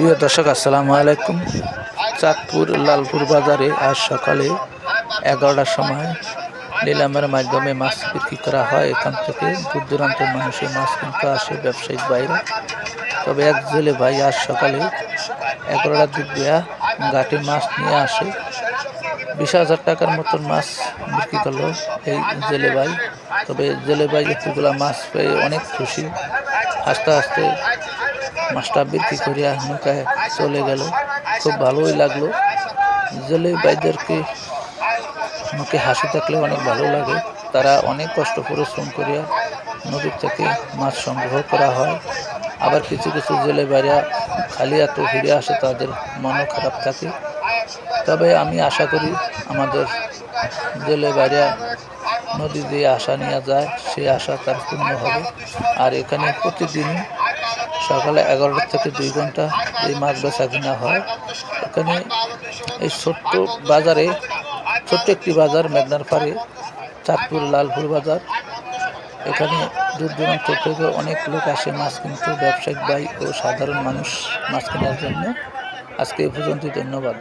প্রিয় দর্শক, আসসালামু আলাইকুম। চাঁদপুর লালপুর বাজারে আজ সকালে এগারোটার সময় নিলামের মাধ্যমে মাছ বিক্রি করা হয়। এখান থেকে দূর দূরান্তের মানুষে মাছ কিনতে আসে ব্যবসায়িক বাইরে তবে এক জেলে ভাই আজ সকালে এগারোটার দিক দেয়া ঘাটে মাছ নিয়ে আসে। বিশ হাজার টাকার মতন মাছ বিক্রি করল এই জেলে ভাই। তবে জেলে ভাই এতগুলা মাছ পেয়ে অনেক খুশি। আস্তে আস্তে মাছটা বিক্রি করিয়া নৌকায় চলে গেল। খুব ভালোই লাগল। জেলে বাইদেরকে মুখে হাসি থাকলে অনেক ভালো লাগে। তারা অনেক কষ্ট পরিশ্রম করিয়া নদীর থেকে মাছ সংগ্রহ করা হয়। আবার কিছু কিছু জেলে বাইরা খালি এত ফিরে আসে, তাদের মনও খারাপ থাকে। তবে আমি আশা করি আমাদের জেলে বাইরা নদী দিয়ে আশা নিয়ে যায়। সেই আশা তার পূর্ণ হবে। আর এখানে প্রতিদিন সকালে এগারোটা থেকে দুই ঘণ্টা এই মাছ বেচা কিনা হয়। এখানে এই ছোট্ট বাজারে, ছোট্ট একটি বাজার, মেঘনার পাড়ে চাঁদপুর লালপুর বাজার। এখানে দূর দূরান্ত থেকে অনেক লোক আসে মাছ কিনতে, ব্যবসায়িক বাই ও সাধারণ মানুষ মাছ কেনার জন্য। আজকে এই পর্যন্ত ধন্যবাদ।